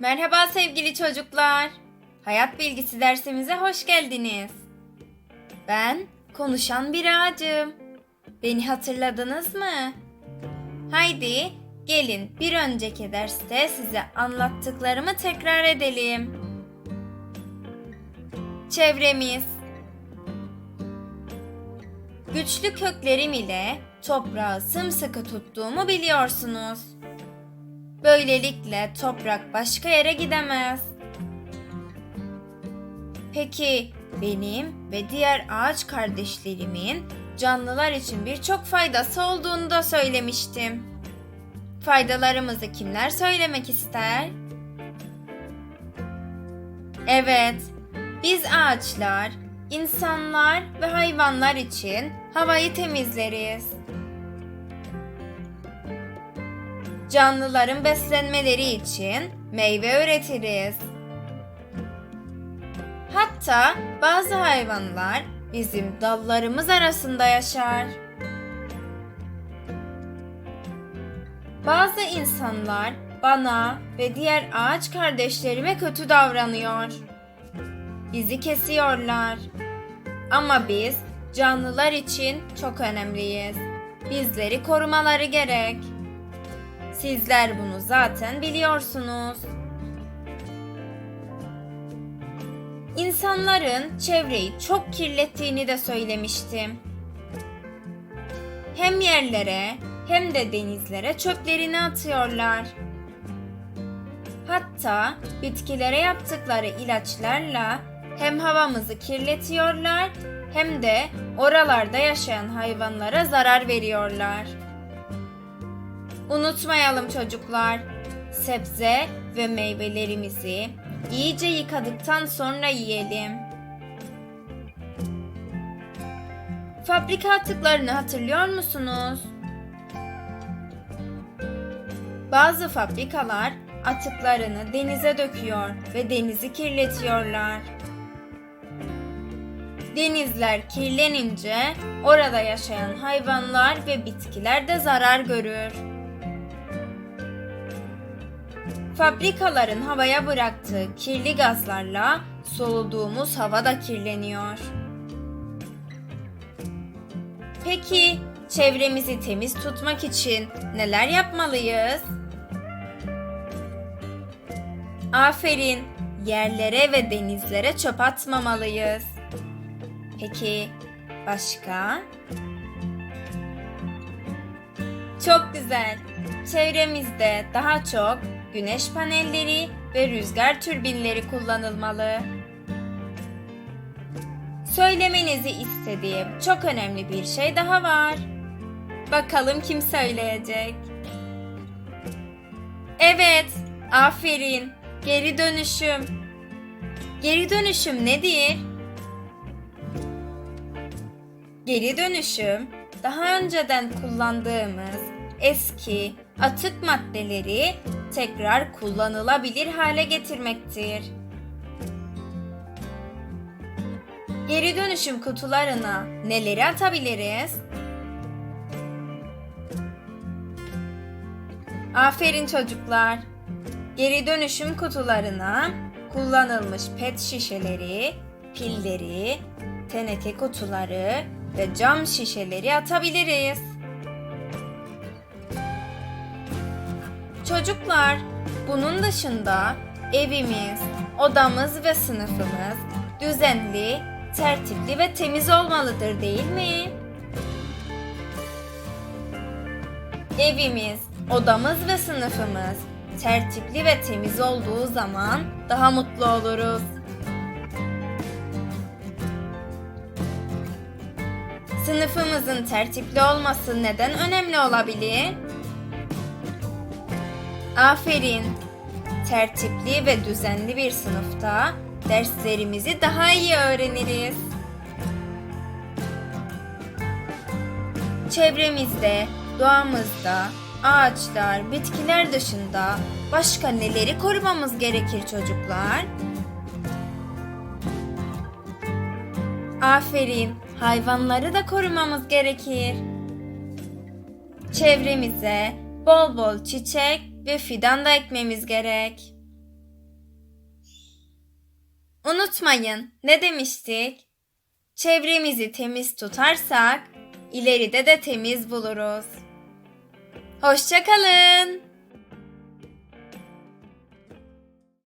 Merhaba sevgili çocuklar. Hayat bilgisi dersimize hoş geldiniz. Ben konuşan bir ağacım. Beni hatırladınız mı? Haydi gelin bir önceki derste size anlattıklarımı tekrar edelim. Çevremiz Güçlü köklerim ile toprağı sımsıkı tuttuğumu biliyorsunuz. Böylelikle toprak başka yere gidemez. Peki benim ve diğer ağaç kardeşlerimin canlılar için birçok faydası olduğunu da söylemiştim. Faydalarımızı kimler söylemek ister? Evet, biz ağaçlar, insanlar ve hayvanlar için havayı temizleriz. Canlıların beslenmeleri için meyve üretiriz. Hatta bazı hayvanlar bizim dallarımız arasında yaşar. Bazı insanlar bana ve diğer ağaç kardeşlerime kötü davranıyor. Bizi kesiyorlar. Ama biz canlılar için çok önemliyiz. Bizleri korumaları gerek. Sizler bunu zaten biliyorsunuz. İnsanların çevreyi çok kirlettiğini de söylemiştim. Hem yerlere hem de denizlere çöplerini atıyorlar. Hatta bitkilere yaptıkları ilaçlarla hem havamızı kirletiyorlar hem de oralarda yaşayan hayvanlara zarar veriyorlar. Unutmayalım çocuklar. Sebze ve meyvelerimizi iyice yıkadıktan sonra yiyelim. Fabrika atıklarını hatırlıyor musunuz? Bazı fabrikalar atıklarını denize döküyor ve denizi kirletiyorlar. Denizler kirlenince orada yaşayan hayvanlar ve bitkiler de zarar görür. Fabrikaların havaya bıraktığı kirli gazlarla soluduğumuz hava da kirleniyor. Peki çevremizi temiz tutmak için neler yapmalıyız? Aferin, yerlere ve denizlere çöp atmamalıyız. Peki başka? Çok güzel. Çevremizde daha çok güneş panelleri ve rüzgar türbinleri kullanılmalı. Söylemenizi istediğim çok önemli bir şey daha var. Bakalım kim söyleyecek? Evet, aferin. Geri dönüşüm. Geri dönüşüm nedir? Geri dönüşüm, daha önceden kullandığımız eski atık maddeleri tekrar kullanılabilir hale getirmektir. Geri dönüşüm kutularına neleri atabiliriz? Aferin çocuklar. Geri dönüşüm kutularına kullanılmış pet şişeleri, pilleri, teneke kutuları ve cam şişeleri atabiliriz. Çocuklar, bunun dışında evimiz, odamız ve sınıfımız düzenli, tertipli ve temiz olmalıdır değil mi? Evimiz, odamız ve sınıfımız tertipli ve temiz olduğu zaman daha mutlu oluruz. Sınıfımızın tertipli olması neden önemli olabilir? Aferin. Tertipli ve düzenli bir sınıfta derslerimizi daha iyi öğreniriz. Çevremizde, doğamızda, ağaçlar, bitkiler dışında başka neleri korumamız gerekir çocuklar? Aferin, hayvanları da korumamız gerekir. Çevremize bol bol çiçek ve fidan da ekmemiz gerek. Unutmayın ne demiştik? Çevremizi temiz tutarsak ileride de temiz buluruz. Hoşçakalın.